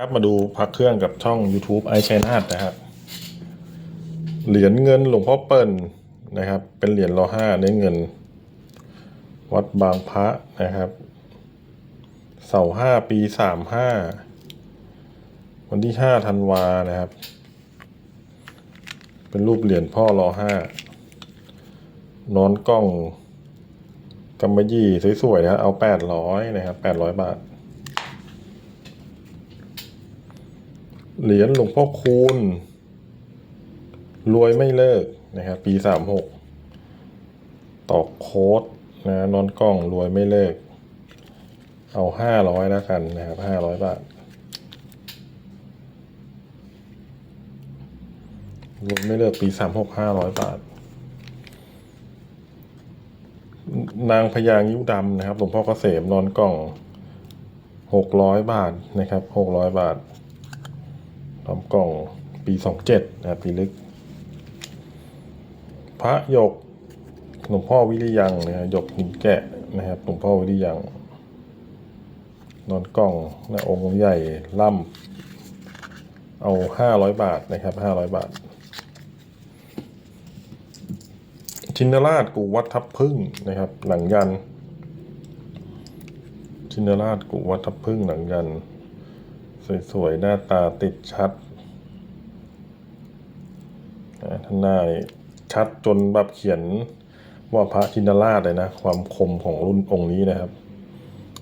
ครับมาดูพักเครื่องกับช่อง YouTube ไอชัยนาทนะครับ เหรียญเงินหลวงพ่อเปิ่นนะครับ เป็นเหรียญรอห้าเนื้อเงิน วัดบางพระนะครับ เสาห้าปีสามห้าวันที่ห้าธันวานะครับ เป็นรูปเหรียญพ่อรอห้านอนกล้องกำมะยี่สวยๆนะครับเอาแปดร้อยนะครับแปดร้อยบาท เหรียญหลวงพ่อคูณ รวยไม่เลิกนะครับปีสามหกตอกโค้ดนะนอนกล้องรวยไม่เลิก เอาห้าร้อยแล้วกันนะครับห้าร้อยบาทรวยไม่เลิกปีสามหกห้าร้อยบาท นางพญางิ้วดำนะครับหลวงพ่อเกษมนอนกล่องหกร้อยบาทนะครับหกร้อยบาท ทำกล่องปีสองเจ็ดนะครับปีลึก พระหยกหลวงพ่อวิริยังนะครับหยกหินแกะนะครับหลวงพ่อวิริยังนอนกล่องน้าองค์ใหญ่ล่ำเอาห้าร้อยบาทนะครับห้าร้อยบาท ชินราชกูวัดทับพึ่งนะครับ หลังยัน ชินราชกูวัดทับพึ่งหลังยัน สวยๆ หน้าตาติดชัดท่านหน้าชัดจนแบบเขียนว่าพระชินราชเลยนะ ความคมของรุ่นองค์นี้นะครับ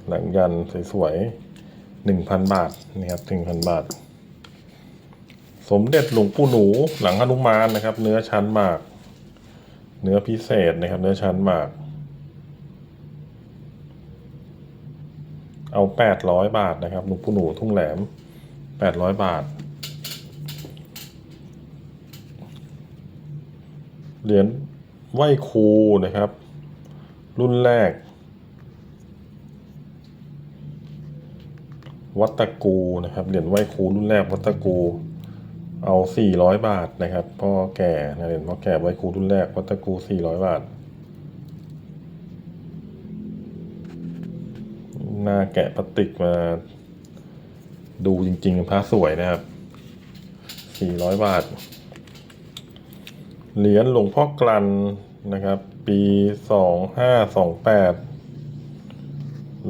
หลังยันสวยๆหนึ่งพันบาทนะครับหนึ่งพันบาท สมเด็จหลวงปู่หนูหลังหนุมานนะครับ เนื้อชั้นหมาก เนื้อพิเศษนะครับ เนื้อชั้นหมาก เอาแปดร้อยบาทนะครับหลวงปู่หนูทุ่งแหลมแปดร้อยบาท เหรียญไหวครูนะครับ รุ่นแรก วัตะกูนะครับ เหรียญไหวครูรุ่นแรกวัตะกู เอาสี่ร้อยบาทนะครับ พ่อแก่นะเหรียญพ่อแก่ไหวครูรุ่นแรกวัตะกูสี่ร้อยบาท น้าแกะพลาสติกมา ดูจริงๆพระสวยนะครับสี่ร้อยบาท เหรียญหลวงพ่อกลันนะครับ ปีสองห้าสองแปด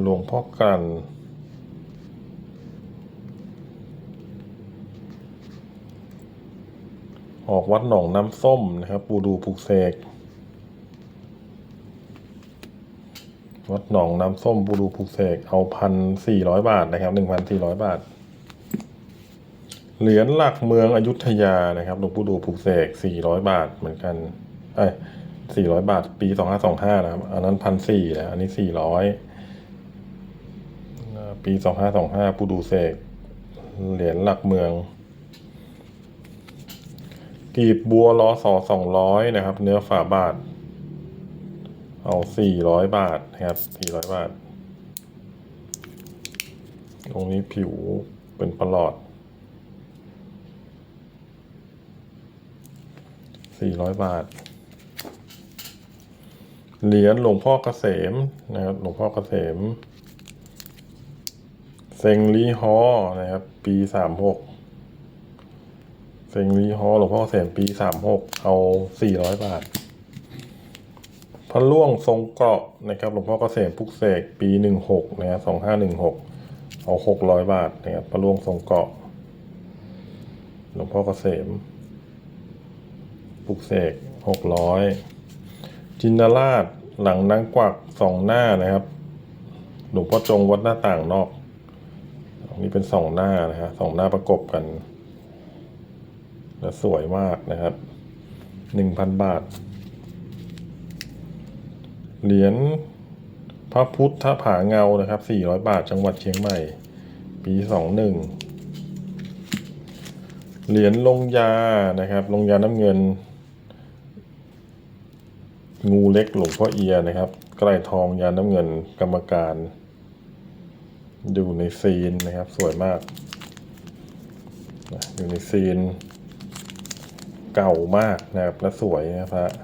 หลวงพ่อกลันออกวัดหนองน้ำส้มนะครับ ปูดูผูกเสก วัดหนองน้ำส้มบูรูภูเสกเอาพันสี่ร้อยบาทนะครับหนึ่งพันสี่ร้อยบาท เหรียญหลักเมืองอยุธยานะครับหลวงปู่ดูภูเสกสี่ร้อยบาทเหมือนกันเอ้สี่ร้อยบาท ปีสองห้าสองห้านะครับ อันนั้นพันสี่นะอันนี้สี่ร้อยปีสองห้าสองห้าปูดูเสกเหรียญหลักเมืองกีบบัวล้อสอสองร้อยนะครับ เนื้อฝาบาท เอาสี่ร้อยบาทนะครับสี่ร้อยบาท ตรงนี้ผิวเป็นประหลอดสี่ร้อยบาท เหรียญหลวงพ่อเกษมนะครับ หลวงพ่อเกษม เซงลีฮอนะครับ ปีสามหกเซงลีฮอหลวงพ่อเกษมปีสามหกเอาสี่ร้อยบาท พระล่วงทรงเกาะนะครับหลวงพ่อเกษมพุกเสกปีหนึ่งหกนะครับสองห้าหนึ่งหกเอาหกร้อยบาทนะครับพระล่วงทรงเกาะหลวงพ่อเกษมพุกเสกหกร้อยจินดาราชหลังนางกวักสองหน้านะครับ หลวงพ่อจงวัดหน้าต่างนอกอันนี้เป็นสองหน้านะฮะสองหน้าประกบกันและสวยมากนะครับหนึ่งพันบาท เหรียญพระพุทธผาเงานะครับ 400 บาทจังหวัดเชียงใหม่ ปี 21 เหรียญลงยานะครับลงยาน้ำเงิน งูเล็กหลวงพ่อเอียนะครับใกลทองยาน้ำเงินกรรมการอยู่ในซีนนะครับ สวยมาก อยู่ในซีน เก่ามากนะครับและสวยนะครับ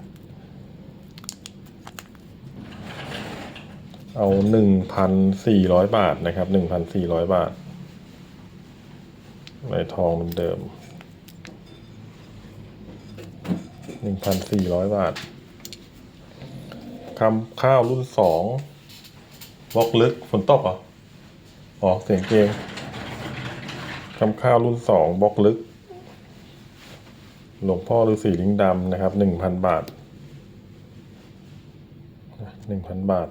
เอาหนึ่งพันสี่ร้อยบาทนะครับหนึ่งพันสี่ร้อยบาทลายทองเหมือนเดิมหนึ่งพันสี่ร้อยบาทคำข้าวรุ่นสองบล็อกลึกฝนตกเหรออ๋อเสียงเพลงคำข้าวรุ่นสองบล็อกลึก หลวงพ่อฤาษีลิงดำนะครับหนึ่งพันบาทหนึ่งพันบาท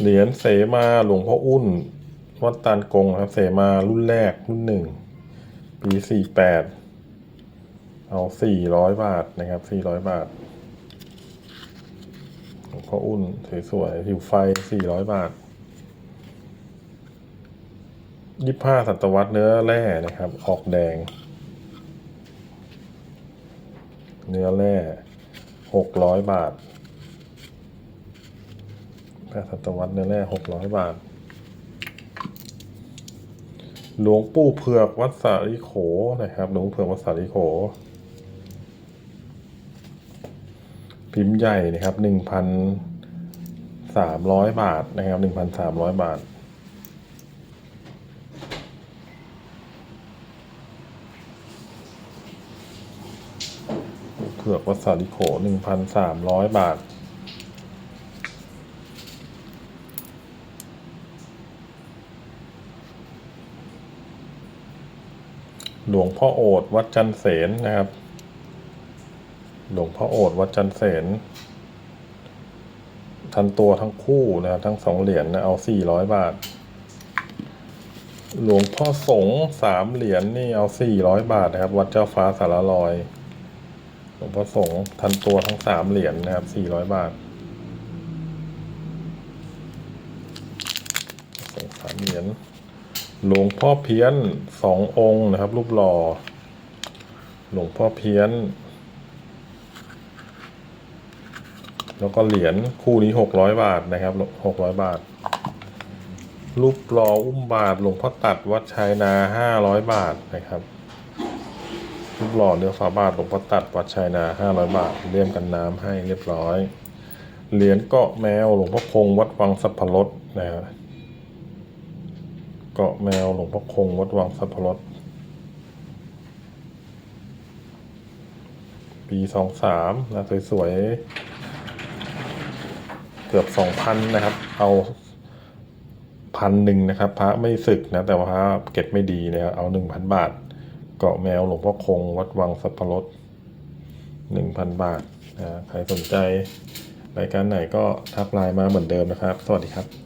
เหรียญเสมาหลวงพ่ออุ้นวัดตานกงครับ เสมารุ่นแรกรุ่นหนึ่งปีสี่แปดเอาสี่ร้อยบาทนะครับสี่ร้อยบาทหลวงพ่ออุ้นสวยๆผิวไฟสี่ร้อยบาทยี่ห้าศตวรรษเนื้อแร่นะครับ ออกแดง เนื้อแร่หกร้อยบาท พทย์ศตวรรษเนื้อแร่หกร้อยบาท หลวงปู่เผือกวัดสาริโขนะครับ หลวงเผือกวัดสาริโข พิมพ์ใหญ่นะครับหนึ่งพันสามร้อยบาทนะครับหนึ่งพันสามร้อยบาทเผือกวัดสาลิโขหนึ่งพันสามร้อยบาท หลวงพ่อโอษวัดจันเสนนะครับ หลวงพ่อโอษวัดจันเสนทันตัวทั้งคู่นะครับทั้งสองเหรียญนะเอาสี่ร้อยบาท หลวงพ่อสงสามเหรียญนี่เอาสี่ร้อยบาทนะครับ วัดเจ้าฟ้าสารลอย หลวงพ่อสงทันตัวทั้งสามเหรียญนะครับสี่ร้อยบาทสงสามเหรียญ หลวงพ่อเพี้ยนสององค์นะครับ รูปหล่อ หลวงพ่อเพี้ยน แล้วก็เหรียญคู่นี้หกร้อยบาทนะครับหกร้อยบาท รูปหล่ออุ้มบาท หลวงพ่อตัดวัดชัยนาห้าร้อยบาทนะครับ รูปหล่อเนื้อฝาบาทหลวงพ่อตัดวัดชัยนาห้าร้อยบาทเลี่ยมกันน้ำให้เรียบร้อย เหรียญเกาะแมวหลวงพ่อคงวัดวังสัพพรสนะครับาะแมวหลวงพ่อคงวัดวังสัพพรสปีสองสามนะสวยๆ เกือบสองพันนะครับ เอาพันหนึ่งนะครับ พระไม่สึกนะ แต่ว่าพระเก็บไม่ดีนะครับเอาหนึ่งพันบาท เกาะแมวหลวงพ่อคง วัดวังสัพพรสหนึ่งพันบาทนะใครสนใจรายการไหนก็ทักไลน์มาเหมือนเดิมนะครับ สวัสดีครับ